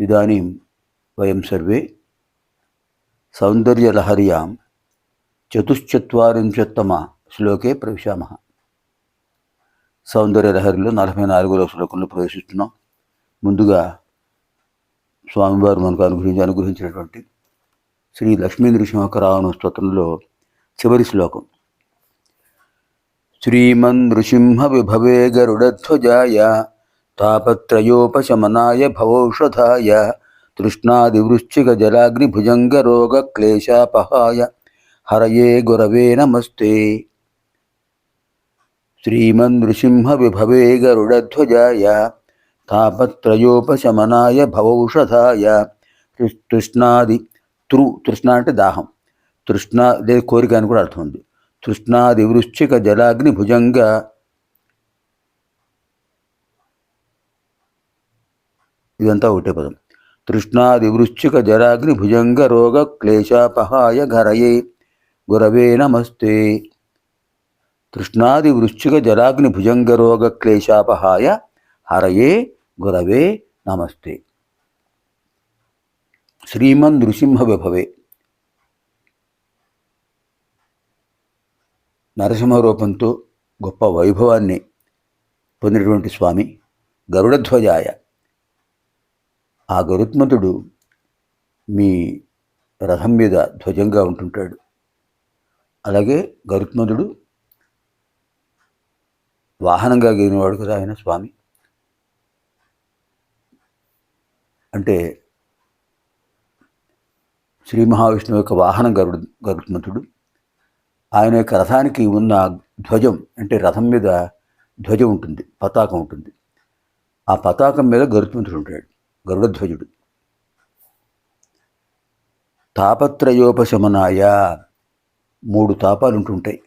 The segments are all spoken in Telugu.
ఇదాनीं వయం సర్వే సౌందర్యలహర్యాం చతుశ్చత్వరింశత్తమ శ్లోకే ప్రవిశామ సౌందర్యలహరిలో నలభై నాలుగులో శ్లోకంలో ప్రవేశిస్తున్నాం. ముందుగా స్వామివారు మనకు అనుగ్రహించి అనుగ్రహించినటువంటి శ్రీ లక్ష్మీ నృసింహకరావణ స్తోత్రంలో చివరి శ్లోకం. శ్రీమన్ నృసింహ విభవే గరుడధ్వజాయ తాపత్రయోపశమనాయ భవౌషధాయ తృష్ణాదివృశ్చిక జలాగ్ని భుజంగ రోగ క్లేశాపహాయ హరయే గురవే నమస్తే శ్రీమన్ నృసింహ విభవే గరుడధ్వజాయ తాపత్రయోపశమనాయ భవౌషధాయ తృష్ణాది తృ తృష్ణ అంటే దాహం. తృష్ణ లేదు కోరిక అని కూడా అర్థం ఉంది. తృష్ణాది వృశ్చిక జలాగ్ని భుజంగ ఇదంతా ఒకటే పదం. తృష్ణాది వృశ్చిక జరాగ్ని భుజంగ రోగ క్లేశాపహాయ ఘరయే. గురవే నమస్తే. తృష్ణాది వృశ్చిక జరాగ్ని భుజంగ రోగ క్లేశాపహాయ హరయే గురవే నమస్తే. శ్రీమన్ నృసింహ విభవే నరసింహ రూపంతో గొప్ప వైభవాన్ని పొందినటువంటి స్వామి గరుడధ్వజాయ. ఆ గరుత్మంతుడు మీ రథం మీద ధ్వజంగా ఉంటుంటాడు. అలాగే గరుత్మంతుడు వాహనంగా గెలినవాడు కదా ఆయన స్వామి. అంటే శ్రీ మహావిష్ణువు యొక్క వాహనం గరుడు గరుత్మంతుడు. ఆయన యొక్క రథానికి ఉన్న ధ్వజం అంటే రథం మీద ధ్వజం ఉంటుంది పతాకం ఉంటుంది. ఆ పతాకం మీద గరుత్మంతుడు ఉంటాడు. గరుడధ్వజుడు. తాపత్రయోపశమనాయ మూడు తాపాలు ఉంటుంటాయి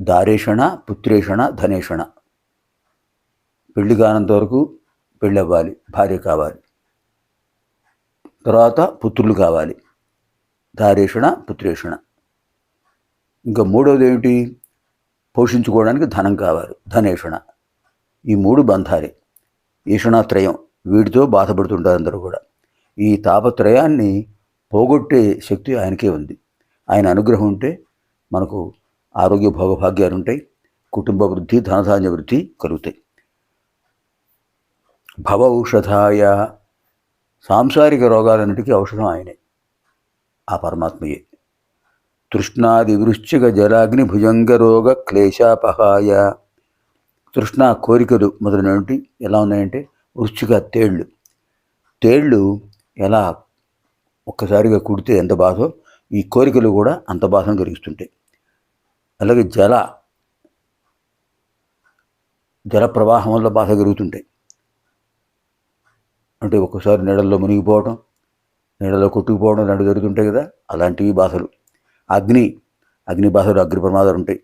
దారేషణ పుత్రేషణ ధనేషణ. పెళ్ళి కానంత వరకు పెళ్ళి అవ్వాలి భార్య కావాలి. తర్వాత పుత్రులు కావాలి దారేషణ పుత్రేషణ. ఇంకా మూడవది ఏమిటి పోషించుకోవడానికి ధనం కావాలి ధనేషణ. ఈ మూడు బంధాలే. ఈషణాత్రయం వీటితో బాధపడుతుంటారు అందరూ కూడా. ఈ తాపత్రయాన్ని పోగొట్టే శక్తి ఆయనకే ఉంది. ఆయన అనుగ్రహం ఉంటే మనకు ఆరోగ్య భోగభాగ్యాలు ఉంటాయి కుటుంబ వృద్ధి ధనధాన్య వృద్ధి కలుగుతాయి. భవ ఔషధాయ. సాంసారిక రోగాలన్నిటికీ ఔషధం ఆయనే ఆ పరమాత్మయే. తృష్ణాది వృశ్చిక జలాగ్ని భుజంగ రోగ క్లేశాపహాయ. తృష్ణ కోరికలు మొదలైనటువంటి ఎలా ఉన్నాయంటే వృష్టిగా తేళ్ళు తేళ్ళు ఎలా ఒక్కసారిగా కుడితే ఎంత బాధో ఈ కోరికలు కూడా అంత బాధను కలిగిస్తుంటాయి అలాగే జల జల ప్రవాహం వల్ల బాధ కలుగుతుంటాయి అంటే ఒక్కసారి నీడల్లో మునిగిపోవడం నీడలో కొట్టుకుపోవడం లాంటివి జరుగుతుంటాయి కదా అలాంటివి బాధలు. అగ్ని అగ్ని బాధలు అగ్ని ప్రమాదాలు ఉంటాయి.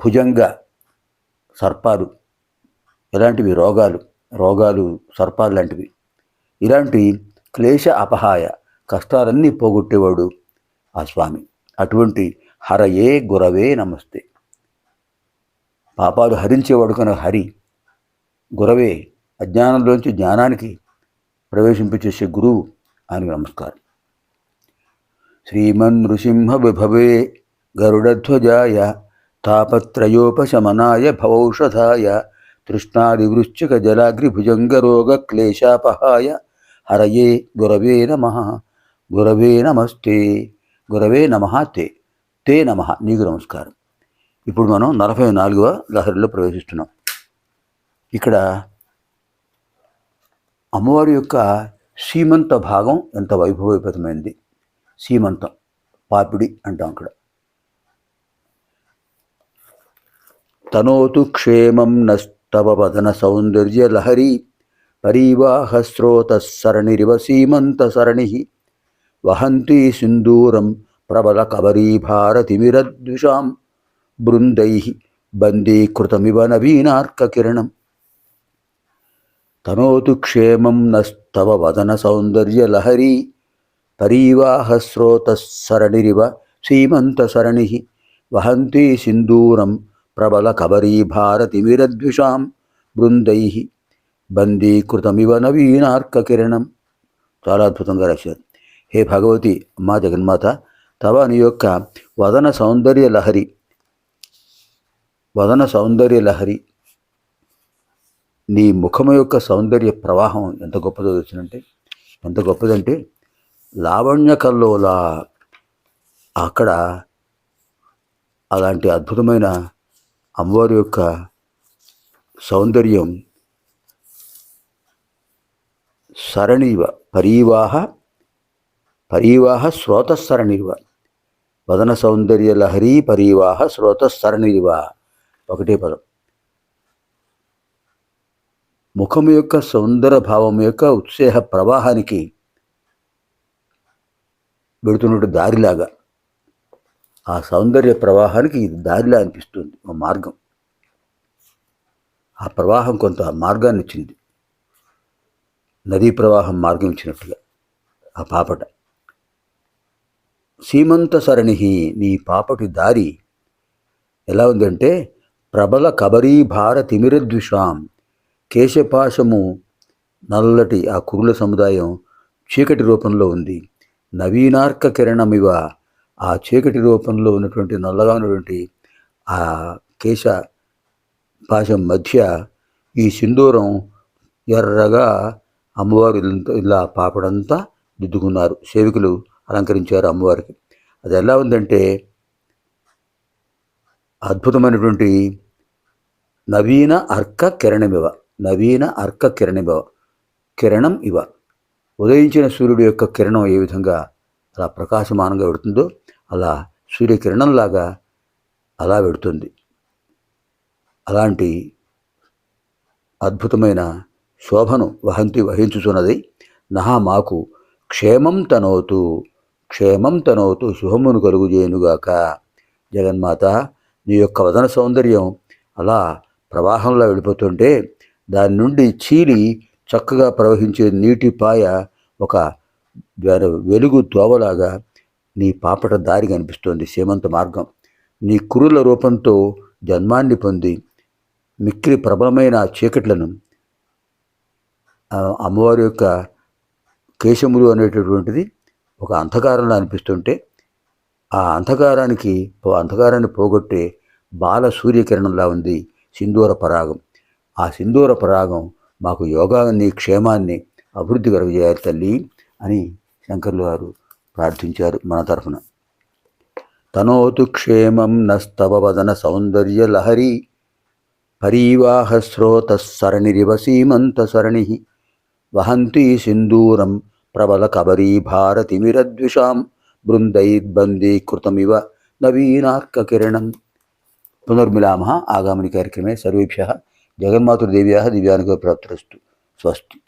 భుజంగ సర్పాలు ఇలాంటివి రోగాలు. రోగాలు సర్పాలు లాంటివి. ఇలాంటి క్లేశ అపహాయ కష్టాలన్నీ పోగొట్టేవాడు ఆ స్వామి. అటువంటి హరయే గురవే నమస్తే. పాపాలు హరించేవాడు కనుక హరి. గురవే అజ్ఞానంలోంచి జ్ఞానానికి ప్రవేశింపచేసే గురువు ఆయనకు నమస్కారం. శ్రీమన్ నృసింహ విభవే గరుడధ్వజాయ తాపత్రయోపశమనాయ భవౌషధాయ కృష్ణాదివృశ్చిక జలాగ్రి భుజంగ రోగ క్లేశాపహాయ హరయే గురవే నమ గురవే నమస్తే గురవే నమ తే తే నమ. నీకు నమస్కారం. ఇప్పుడు మనం నలభై నాలుగవ లహరిలో ప్రవేశిస్తున్నాం. ఇక్కడ అమ్మవారి యొక్క సీమంత భాగం ఎంత వైభవోపేతమైంది? సీమంతం పాపిడి అంటాం అక్కడ తనోతు క్షేమం తవ వదన సౌందర్యలహరి లహరి పరీవాహ స్రోత సీమంత సరణి వహంతి సింధూరం ప్రబల కబరీ భారతిమిరద్విషాం బృందై బందీకృతమివ నవీనార్కకిరణం తనోతు క్షేమం నస్తవ వదన సౌందర్యలహరీ పరీవాహస్రోతసరణిరివ సీమంతసరణి వహంతీ సింధూరం ప్రబల కబరీభారతిమిరద్విషాం బృందై బందీకృతమివ నవీనార్కకిరణం చాలా అద్భుతంగా రాశారు. హే భగవతి అమ్మా జగన్మాత తవ నీ యొక్క వదన సౌందర్య లహరి వదన సౌందర్య లహరి నీ ముఖము యొక్క సౌందర్య ప్రవాహం ఎంత గొప్పదో వచ్చినంటే ఎంత గొప్పదంటే లావణ్య కల్లోల అక్కడ అలాంటి అద్భుతమైన అమ్మవారి యొక్క సౌందర్యం సరణివ పరీవాహ పరీవాహ స్రోతస్సరణివ వదన సౌందర్య లహరి పరీవాహ స్రోతస్సరణివ ఒకటే పదం. ముఖం యొక్క సౌందర భావం యొక్క ఉత్సేహ ప్రవాహానికి వెడుతున్నట్టు దారిలాగా ఆ సౌందర్య ప్రవాహానికి ఇది దారిలా అనిపిస్తుంది ఒక మార్గం. ఆ ప్రవాహం కొంత మార్గాన్ని ఇచ్చింది నదీ ప్రవాహం మార్గం ఇచ్చినట్టుగా ఆ పాపట. సీమంత సరణి నీ పాపటి దారి ఎలా ఉందంటే ప్రబల కబరీ భార తిమిరద్విషాం కేశపాశము నల్లటి ఆ కురుల సముదాయం చీకటి రూపంలో ఉంది. నవీనార్క కిరణమివ ఆ చీకటి రూపంలో ఉన్నటువంటి నల్లగా ఉన్నటువంటి ఆ కేశ పాశం మధ్య ఈ సింధూరం ఎర్రగా అమ్మవారు ఇలా పాపడంతా దిద్దుకున్నారు. సేవికులు అలంకరించారు అమ్మవారికి. అది ఎలా ఉందంటే అద్భుతమైనటువంటి నవీన అర్క కిరణమివ నవీన అర్క కిరణమివ కిరణం ఇవ. ఉదయించిన సూర్యుడు యొక్క కిరణం ఏ విధంగా అలా ప్రకాశమానంగా పెడుతుందో అలా సూర్యకిరణంలాగా అలా పెడుతుంది అలాంటి అద్భుతమైన శోభను వహంతి వహించుచున్నది నహా మాకు క్షేమం తనోతు క్షేమం తనోతు శుభమును కలుగుజేయునుగాక జగన్మాత నీ యొక్క వదన సౌందర్యం అలా ప్రవాహంలో వెళ్ళిపోతుంటే దాని నుండి చీలి చక్కగా ప్రవహించే నీటి పాయ ఒక వెలుగు దోవలాగా నీ పాపట దారి కనిపిస్తోంది. సీమంత మార్గం. నీ కురుల రూపంతో జన్మాన్ని పొంది మిక్కిలి ప్రబలమైన చీకట్లను అమ్మవారి యొక్క కేశములు అనేటటువంటిది ఒక అంధకారంలో అనిపిస్తుంటే ఆ అంధకారానికి అంధకారాన్ని పోగొట్టే బాల సూర్యకిరణంలా ఉంది సింధూర పరాగం. ఆ సింధూర పరాగం మాకు యోగాన్ని క్షేమాన్ని అభివృద్ధి కలుగజేయాలి తల్లి అని శంకర్లు గారు ప్రార్థించారు మన తరఫున. తనోతు క్షేమం నస్తవ వదన సౌందర్య లహరి పరీవాహ స్రోత సరణిరివ సీమంత సరణి వహంతి సింధూరం ప్రబల కబరీ భారతిమిరద్విషాం బృందైర్బందీకృతమివ నవీనార్కకిరణం పునర్మిలామ ఆగామిని కార్యక్రమే సర్వేభ్య సర్వేభ్యः జగన్మాతృదేవ్యాः దివ్యానుగ్రహప్రాప్తిరస్తు స్వస్తి.